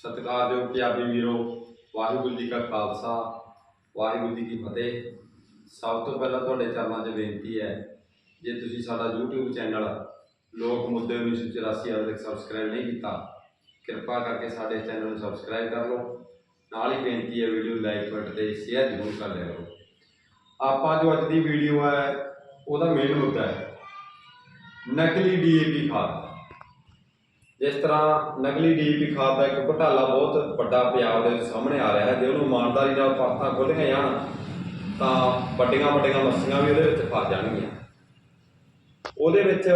ਸਤਿਕਾਰਯੋਗ ਪੰਜਾਬੀ ਵੀਰੋ, ਵਾਹਿਗੁਰੂ ਜੀ ਕਾ ਖਾਲਸਾ, ਵਾਹਿਗੁਰੂ ਜੀ ਕੀ ਫਤਿਹ। ਸਭ ਤੋਂ ਪਹਿਲਾਂ ਤੁਹਾਡੇ ਚਰਨਾਂ 'ਚ ਬੇਨਤੀ ਹੈ, ਜੇ ਤੁਸੀਂ ਸਾਡਾ YouTube ਚੈਨਲ ਲੋਕ ਮੁੱਦੇ 1984 ਹਾਲੇ ਤੱਕ ਸਬਸਕ੍ਰਾਈਬ ਨਹੀਂ ਕੀਤਾ, ਕਿਰਪਾ ਕਰਕੇ ਸਾਡੇ ਚੈਨਲ ਨੂੰ ਸਬਸਕ੍ਰਾਈਬ ਕਰ ਲਓ। ਨਾਲ ਹੀ ਬੇਨਤੀ ਹੈ, ਵੀਡੀਓ ਲਾਈਕ ਬਟਨ ਤੇ ਸ਼ੇਅਰ ਜ਼ਰੂਰ ਕਰ ਲਿਆ ਕਰੋ। ਆਪਾਂ ਜੋ ਅੱਜ ਦੀ ਵੀਡੀਓ ਹੈ, ਉਹਦਾ ਮੇਨ ਮੁੱਦਾ ਹੈ, ਨਕਲੀ ਡੀਏਪੀ ਖਾਦ। ਜਿਸ ਤਰ੍ਹਾਂ ਨਕਲੀ ਡੀਏਪੀ ਖਾਦ ਦਾ ਇੱਕ ਘੁਟਾਲਾ ਬਹੁਤ ਵੱਡਾ ਪੰਜਾਬ ਦੇ ਵਿੱਚ ਸਾਹਮਣੇ ਆ ਰਿਹਾ ਹੈ, ਜੇ ਉਹਨੂੰ ਇਮਾਨਦਾਰੀ ਨਾਲ ਪਾਤਾਂ ਖੋਲ੍ਹੀਆਂ ਜਾਣ, ਤਾਂ ਵੱਡੀਆਂ ਵੱਡੀਆਂ ਮੱਛੀਆਂ ਵੀ ਉਹਦੇ ਵਿੱਚ ਫਸ ਜਾਣਗੀਆਂ। ਉਹਦੇ ਵਿੱਚ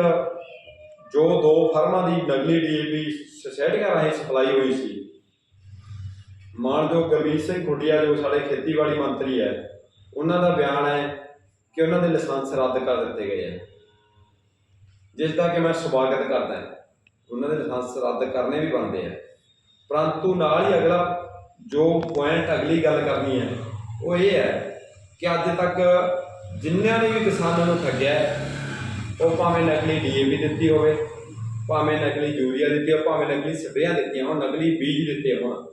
ਜੋ ਦੋ ਫਰਮਾਂ ਦੀ ਨਕਲੀ ਡੀਏਪੀ ਸੋਸਾਇਟੀਆਂ ਰਾਹੀਂ ਸਪਲਾਈ ਹੋਈ ਸੀ, ਮਾਨਯੋਗ ਗੁਰਮੀਤ ਸਿੰਘ ਖੁੱਡੀਆ, ਜੋ ਸਾਡੇ ਖੇਤੀਬਾੜੀ ਮੰਤਰੀ ਹੈ, ਉਹਨਾਂ ਦਾ ਬਿਆਨ ਹੈ ਕਿ ਉਹਨਾਂ ਦੇ ਲਾਇਸੈਂਸ ਰੱਦ ਕਰ ਦਿੱਤੇ ਗਏ ਹੈ। ਜਿਸ ਦਾ ਕਿ ਮੈਂ ਸਵਾਗਤ ਕਰਦਾ ਹਾਂ। ਉਹਨਾਂ ਦੇ ਲਾਇਸੈਂਸ ਰੱਦ ਕਰਨੇ ਵੀ ਬਣਦੇ ਆ। ਪਰੰਤੂ ਨਾਲ ਹੀ ਅਗਲਾ ਜੋ ਪੁਆਇੰਟ ਅਗਲੀ ਗੱਲ ਕਰਨੀ ਹੈ, ਉਹ ਇਹ ਹੈ ਕਿ ਅੱਜ ਤੱਕ ਜਿੰਨਿਆਂ ਨੇ ਵੀ ਕਿਸਾਨਾਂ ਨੂੰ ਠੱਗਿਆ, ਉਹ ਭਾਵੇਂ ਨਕਲੀ ਡੀਏਪੀ ਦਿੱਤੀ ਹੋਵੇ, ਭਾਵੇਂ ਨਕਲੀ ਯੂਰੀਆ ਦਿੱਤੀ ਹੋਵੇ, ਭਾਵੇਂ ਨਕਲੀ ਸਪਰੇਆਂ ਦਿੱਤੀਆਂ ਹੋਣ, ਨਕਲੀ ਬੀਜ ਦਿੱਤੇ ਹੋਣ,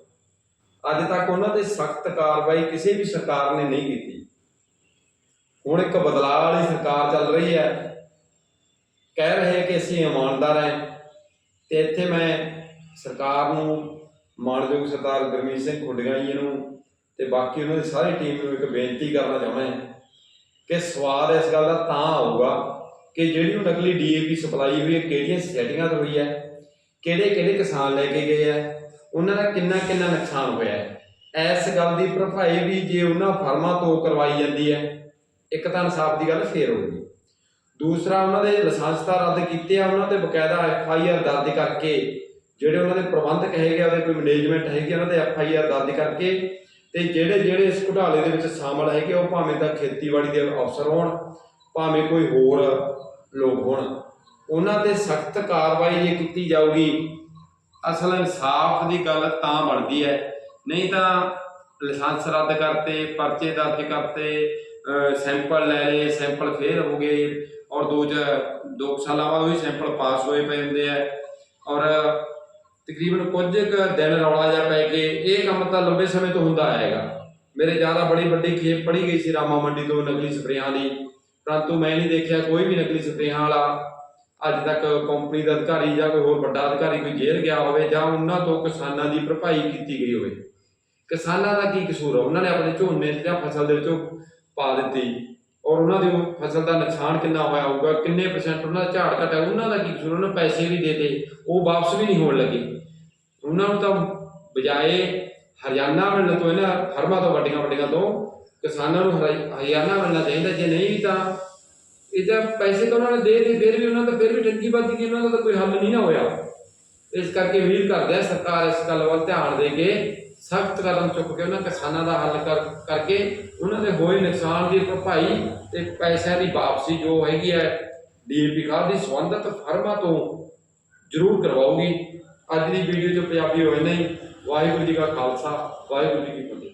ਅੱਜ ਤੱਕ ਉਹਨਾਂ ਤੇ ਸਖਤ ਕਾਰਵਾਈ ਕਿਸੇ ਵੀ ਸਰਕਾਰ ਨੇ ਨਹੀਂ ਕੀਤੀ। ਹੁਣ ਇੱਕ ਬਦਲਾਅ ਵਾਲੀ ਸਰਕਾਰ ਚੱਲ ਰਹੀ ਹੈ। ਕਹਿ ਰਹੇ ਕਿ ਅਸੀਂ ਇਮਾਨਦਾਰ ਹਾਂ। ਤੇ ਇੱਥੇ ਮੈਂ ਸਰਕਾਰ ਨੂੰ, ਮਾਨਯੋਗ ਸਰਦਾਰ ਗੁਰਮੀਤ ਸਿੰਘ ਖੁੱਡੀਆਂ ਜੀ ਨੂੰ ਤੇ ਬਾਕੀ ਉਹਨਾਂ ਦੀ ਸਾਰੀ ਟੀਮ ਨੂੰ ਇੱਕ ਬੇਨਤੀ ਕਰਨਾ ਚਾਹੁੰਦਾ ਕਿ ਸਵਾਦ ਇਸ ਗੱਲ ਦਾ ਤਾਂ ਆਊਗਾ ਕਿ ਜਿਹੜੀ ਉਹ ਨਕਲੀ ਡੀਏਪੀ ਸਪਲਾਈ ਹੋਈ ਹੈ, ਕਿਹੜੀਆਂ ਸੈਟਿੰਗਾਂ ਤੋਂ ਹੋਈ ਹੈ, ਕਿਹੜੇ ਕਿਹੜੇ ਕਿਸਾਨ ਲੈ ਕੇ ਗਏ ਆ ਉਹਨਾਂ ਦਾ ਕਿੰਨਾ ਕਿੰਨਾ ਨੁਕਸਾਨ ਹੋਇਆ ਹੈ। ਇਸ ਗੱਲ ਦੀ ਭਰਪਾਈ ਵੀ ਜੇ ਉਹਨਾਂ ਫਰਮਾਂ ਤੋਂ ਕਰਵਾਈ ਜਾਂਦੀ ਹੈ, ਇੱਕ ਤਾਂ ਇਨਸਾਫ ਦੀ ਗੱਲ ਫੇਰ ਹੋਊਗੀ। ਦੂਸਰਾ ਉਹਨਾਂ ਦੇ ਲਾਇਸੈਂਸ ਤਾਂ ਰੱਦ ਕੀਤੇ ਆ ਉਹਨਾਂ ਤੇ ਬਕਾਇਦਾ ਐਫ ਆਈ ਆਰ ਦਰਜ ਕਰਕੇ ਜਿਹੜੇ ਉਹਨਾਂ ਦੇ ਪ੍ਰਬੰਧਕ ਹੈਗੇ ਆ ਉਹਦੇ ਕੋਈ ਮੈਨੇਜਮੈਂਟ ਹੈਗੀ ਆ, ਉਹਨਾਂ ਤੇ ਐਫ ਆਈ ਆਰ ਦਰਜ ਕਰਕੇ ਤੇ ਜਿਹੜੇ ਜਿਹੜੇ ਇਸ ਘੁਟਾਲੇ ਦੇ ਵਿੱਚ ਸ਼ਾਮਲ ਹੈਗੇ ਉਹ ਭਾਵੇਂ ਤਾਂ ਖੇਤੀਬਾੜੀ ਦੇ ਅਫਸਰ ਹੋਣ ਭਾਵੇਂ ਕੋਈ ਹੋਰ ਲੋਕ ਹੋਣ ਉਹਨਾਂ ਤੇ ਸਖਤ ਕਾਰਵਾਈ ਜੇ ਕੀਤੀ ਜਾਊਗੀ ਅਸਲ ਇਨਸਾਫ ਦੀ ਗੱਲ ਤਾਂ ਬਣਦੀ ਹੈ। ਨਹੀਂ ਤਾਂ ਲਾਇਸੈਂਸ ਰੱਦ ਕਰਤੇ ਪਰਚੇ ਦਰਜ ਕਰਤੇ ਸੈਂਪਲ ਲੈ ਲਏ ਸੈਂਪਲ ਫੇਰ ਹੋ ਗਏ ਔਰ ਦੋ ਚ ਦੋ ਕੁ ਸਾਲਾਂ ਬਾਅਦ ਉਹੀ ਸੈਂਪਲ ਪਾਸ ਹੋਏ ਪਏ ਹੁੰਦੇ ਆ। ਔਰ ਤਕਰੀਬਨ ਕੁਝ ਕੁ ਦਿਨ ਰੌਲਾ ਜਿਹਾ ਪੈ ਕੇ ਇਹ ਕੰਮ ਤਾਂ ਲੰਬੇ ਸਮੇਂ ਤੋਂ ਹੁੰਦਾ ਆਏਗਾ। ਮੇਰੇ ਜ਼ਿਆਦਾ ਬੜੀ ਵੱਡੀ ਖੇਪ ਪੜੀ ਗਈ ਸੀ ਰਾਮਾ ਮੰਡੀ ਤੋਂ ਨਕਲੀ ਸਪਰੇਆਂ ਦੀ। ਪਰੰਤੂ ਮੈਂ ਨਹੀਂ ਦੇਖਿਆ ਕੋਈ ਵੀ ਨਕਲੀ ਸਪਰੇਆਂ ਵਾਲਾ। ਅੱਜ ਤੱਕ ਕੰਪਨੀ ਦਾ ਅਧਿਕਾਰੀ ਜਾਂ ਕੋਈ ਹੋਰ ਵੱਡਾ ਅਧਿਕਾਰੀ ਕੋਈ ਜੇਲ੍ਹ ਗਿਆ ਹੋਵੇ ਜਾਂ ਉਹਨਾਂ ਤੋਂ ਕਿਸਾਨਾਂ ਦੀ ਭਰਪਾਈ ਕੀਤੀ ਗਈ ਹੋਵੇ। ਕਿਸਾਨਾਂ ਦਾ ਕੀ ਕਸੂਰ ਹੈ ਉਹਨਾਂ ਨੇ ਆਪਣੇ ਝੋਨੇ 'ਚ ਜਾਂ ਫਸਲ ਦੇ ਵਿੱਚੋਂ ਪਾ ਦਿੱਤੀ। ਔਰ ਉਹਨਾਂ ਦੀ ਉਹ ਫਸਲ ਦਾ ਨੁਕਸਾਨ ਕਿੰਨਾ ਹੋਇਆ ਹੋਊਗਾ, ਕਿੰਨੇ ਪਰਸੈਂਟ ਉਹਨਾਂ ਦਾ ਝਾੜ ਘਟਿਆ ਉਹਨਾਂ ਦਾ ਕੀ ਕਸੂਰ, ਉਹਨਾਂ ਨੂੰ ਪੈਸੇ ਵੀ ਦੇ ਦੇ, ਉਹ ਵਾਪਸ ਵੀ ਨਹੀਂ ਹੋਣ ਲੱਗੇ। ਉਹਨਾਂ ਨੂੰ ਤਾਂ ਬਜਾਏ ਹਰਿਆਣਾ ਮਿਲਣ ਤੋਂ ਇਹਨਾਂ ਫਰਮਾਂ ਤੋਂ ਵੱਡੀਆਂ ਵੱਡੀਆਂ ਤੋਂ ਕਿਸਾਨਾਂ ਨੂੰ ਹਰਿ- ਹਰਿਆਣਾ ਮਿਲਣਾ ਚਾਹੀਦਾ, ਜੇ ਨਹੀਂ ਤਾਂ ਇਹਦਾ ਪੈਸੇ ਤਾਂ ਉਹਨਾਂ ਨੇ ਦੇ ਦੇ ਫਿਰ ਵੀ ਉਹਨਾਂ ਦਾ, ਫਿਰ ਵੀ ਠੱਗੀ ਵੱਜ ਗਈ, ਉਹਨਾਂ ਦਾ ਤਾਂ ਕੋਈ ਹੱਲ ਨਹੀਂ ਨਾ ਹੋਇਆ। ਇਸ ਕਰਕੇ ਅਪੀਲ ਕਰਦੇ ਆ, ਸਰਕਾਰ ਇਸ ਗੱਲ ਵੱਲ ਧਿਆਨ ਦੇ ਕੇ ਸਖਤ ਕਦਮ ਚੁੱਕ ਕੇ ਉਹਨਾਂ ਕਿਸਾਨਾਂ ਦਾ ਹੱਲ ਕਰ, ਕਰਕੇ ਉਹਨਾਂ ਦੇ ਹੋਏ ਨੁਕਸਾਨ ਦੀ ਭਰਪਾਈ ਤੇ ਪੈਸਿਆਂ ਦੀ ਵਾਪਸੀ ਜੋ ਹੈਗੀ ਹੈ ਡੀਏਪੀ ਖਾਦ ਦੀ ਸੰਬੰਧਿਤ ਫਰਮਾਂ ਤੋਂ ਜ਼ਰੂਰ ਕਰਵਾਉਗੀ ਅੱਜ ਦੀ ਵੀਡੀਓ 'ਚ ਪੰਜਾਬੀ ਹੋਏ ਨਹੀਂ। ਵਾਹਿਗੁਰੂ ਜੀ ਕਾ ਖਾਲਸਾ, ਵਾਹਿਗੁਰੂ ਜੀ ਕੀ ਫਤਿਹ।